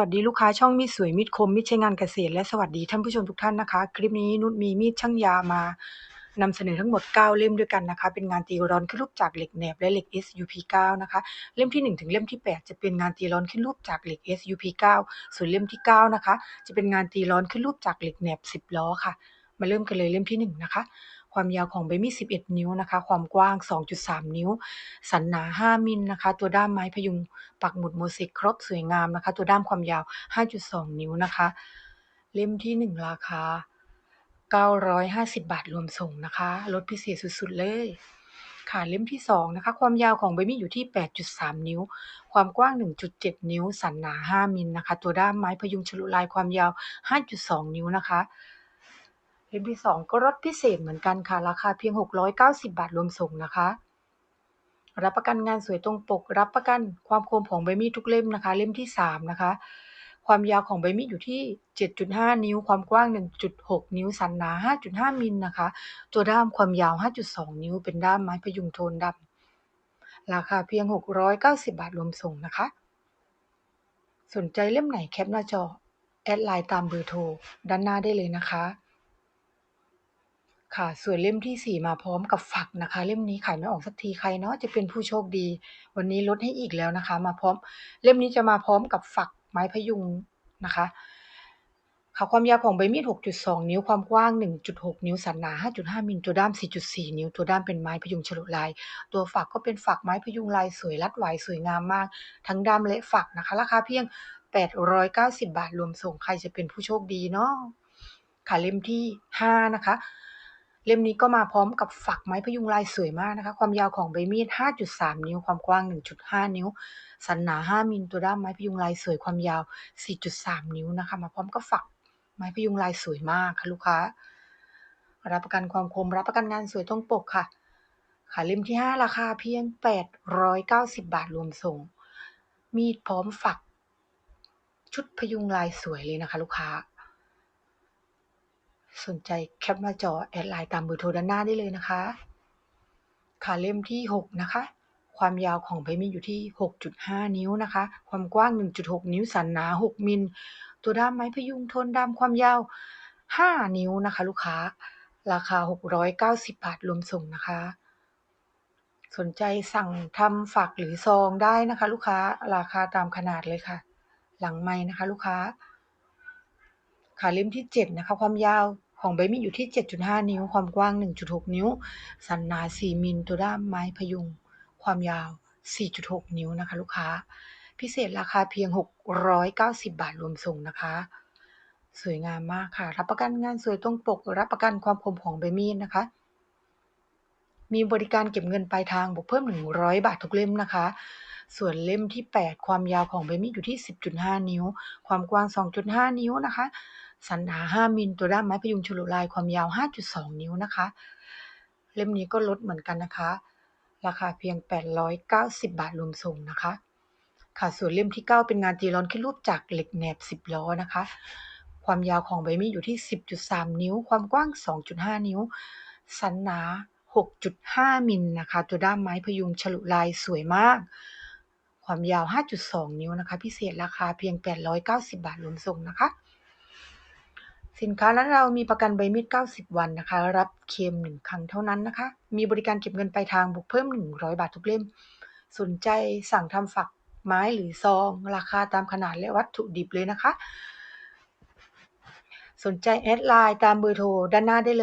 วัสดีลูกค้าช่องมีดสวยมีดคมมีดใช้งานเกษตรและสวัสดีท่านผู้ชมทุกท่านนะคะ คลิปนี้นุชมีมีดช่างยามานำเสนอทั้งหมด 9 เล่มด้วยกันนะคะ เป็นงานตีร้อนขึ้นรูปจากเหล็กแหนบและเหล็ก SUP9 นะคะ เล่มที่ 1 ถึงเล่มที่ 8 จะเป็นงานตีร้อนขึ้นรูปจากเหล็ก SUP9 ส่วนเล่มที่ 9 นะคะ จะเป็นงานตีร้อนขึ้นรูปจากเหล็กแหนบ 10 ล้อค่ะ มาเริ่มกันเลยเล่มที่ 1 นะคะ ความยาวของใบมีด11 นิ้วนะคะ ความกว้าง 2.3 นิ้ว สันหนา 5 มิลนะคะ ตัวด้ามไม้พยุงปักหมุดโมเสกครบสวยงามนะคะ ตัวด้ามความยาว 5.2 นิ้วนะคะ เล่มที่ 1 ราคา 950 บาทรวมส่งนะคะ ลดพิเศษสุดๆ เลยค่ะเล่มที่2นะคะความยาวของใบมีดอยู่ที่ 8.3 นิ้ว ความกว้าง 1.7 นิ้ว สันหนา 5 มิลนะคะ ตัวด้ามไม้พยุงฉลุลายความยาว 5.2 นิ้วนะคะ ล่มที่ 2 ก็ลดพิเศษเหมือนกันค่ะ ราคาเพียง 690 บาทรวมส่งนะคะ รับประกันงานสวยตรงปก รับประกันความคมของใบมีดทุกเล่มนะคะ เล่มที่ 3 นะคะ ความยาวของใบมีดอยู่ที่ 7.5 นิ้ว ความกว้าง 1.6 นิ้ว สันหนา 5.5 มิลนะคะ ตัวด้ามความยาว 5.2 นิ้ว เป็นด้ามไม้พยุงโทนดำราคาเพียง 690 บาทรวมส่งนะคะ สนใจเล่มไหนแคปหน้าจอแอดไลน์ตามเบอร์โทรด้านหน้าได้เลยนะคะ ค่ะ ส่วนเล่มที่ 4 มาพร้อมกับฝักนะคะ เล่มนี้ขายไม่ออกสักทีใครเนาะจะเป็นผู้โชคดี วันนี้ลดให้อีกแล้วนะคะ มาพร้อม เล่มนี้จะมาพร้อมกับฝักไม้พยุงนะคะค่ะความยาวของใบมีด 6.2 นิ้ว ความกว้าง 1.6 นิ้ว สันหนา 5.5 มิล ตัวด้าม 4.4 นิ้ว ตัวด้ามเป็นไม้พยุงฉลุลาย ตัวฝักก็เป็นฝักไม้พยุงลายสวยรัดไหวสวยงามมาก ทั้งด้ามและฝักนะคะ ราคาเพียง 890 บาท รวมส่ง ใครจะเป็นผู้โชคดีเนาะ ค่ะเล่มที่ 5 นะคะ เล่มนี้ก็มาพร้อมกับฝักไม้พยุงลายสวยมากนะคะ ความยาวของใบมีด 5.3 นิ้ว ความกว้าง 1.5 นิ้ว สันหนา 5 มิล ตัวด้ามไม้พยุงลายสวย ความยาว 4.3 นิ้วนะคะ มาพร้อมกับฝักไม้พยุงลายสวยมากค่ะลูกค้า รับประกันความคม รับประกันงานสวยตรงปกค่ะ ค่ะเล่มที่ 5 ราคาเพียง 890 บาทรวมส่ง มีดพร้อมฝัก ชุดพยุงลายสวยเลยนะคะ ลูกค้า สนใจแคปหน้าจอแอดไลน์ตามเบอร์โทรด้านหน้าได้เลยนะคะ ค่ะเล่มที่ 6 นะคะ ความยาวของใบมีอยู่ที่ 6.5 นิ้วนะคะ ความกว้าง 1.6 นิ้ว สันหนา 6 มิล ตัวด้ามไม้พยุงทนดำความยาว 5 นิ้วนะคะ ลูกค้า ราคา 690 บาทรวมส่งนะคะ สนใจสั่งทำฝักหรือซองได้นะคะ ลูกค้า ราคาตามขนาดเลยค่ะ หลังไม้นะคะ ลูกค้าค่ะเล่มที่ 7 นะคะ ความยาว ของใบมีดอยู่ที่ 7.5 นิ้ว ความกว้าง 1.6 นิ้ว สันหนา 4 มิล ตัวด้ามไม้พยุง ความยาว 4.6 นิ้วนะคะ ลูกค้า พิเศษราคาเพียง 690 บาทรวมส่งนะคะ สวยงามมากค่ะ รับประกันงานสวยตรงปก รับประกันความคมของใบมีดนะคะ มีบริการเก็บเงินปลายทางบวกเพิ่ม 100 บาททุกเล่มนะคะส่วนเล่มที่ 8 ความยาวของใบมีดอยู่ที่ 10.5 นิ้ว ความกว้าง 2.5 นิ้วนะคะ สันหา 5 มิล ตัวด้ามไม้พยุงฉลุลายความยาว 5.2 นิ้วนะคะ เล่มนี้ก็ลดเหมือนกันนะคะ ราคาเพียง 890 บาทรวมส่งนะคะ ค่ะ ส่วนเล่มที่ 9 เป็นงานตีรอนขึ้นรูปจากเหล็กแหนบ 10 ล้อนะคะ ความยาวของใบมีดอยู่ที่ 10.3 นิ้ว ความกว้าง 2.5 นิ้ว สันหนา 6.5 มิลนะคะ ตัวด้ามไม้พยุงฉลุลายสวยมากความยาว 5.2 นิ้วนะคะ พิเศษราคาเพียง 890 บาทรวมส่งนะคะ สินค้าร้านเรามีประกันใบมีด 90 วันนะคะ รับเคลม1ครั้งเท่านั้นนะคะ มีบริการเก็บเงินปลายทางบวกเพิ่ม 100 บาททุกเล่ม สนใจสั่งทำฝักไม้หรือซอง ราคาตามขนาดและวัตถุดิบเลยนะคะ สนใจแอดไลน์ตามเบอร์โทรด้านหน้าได้เลย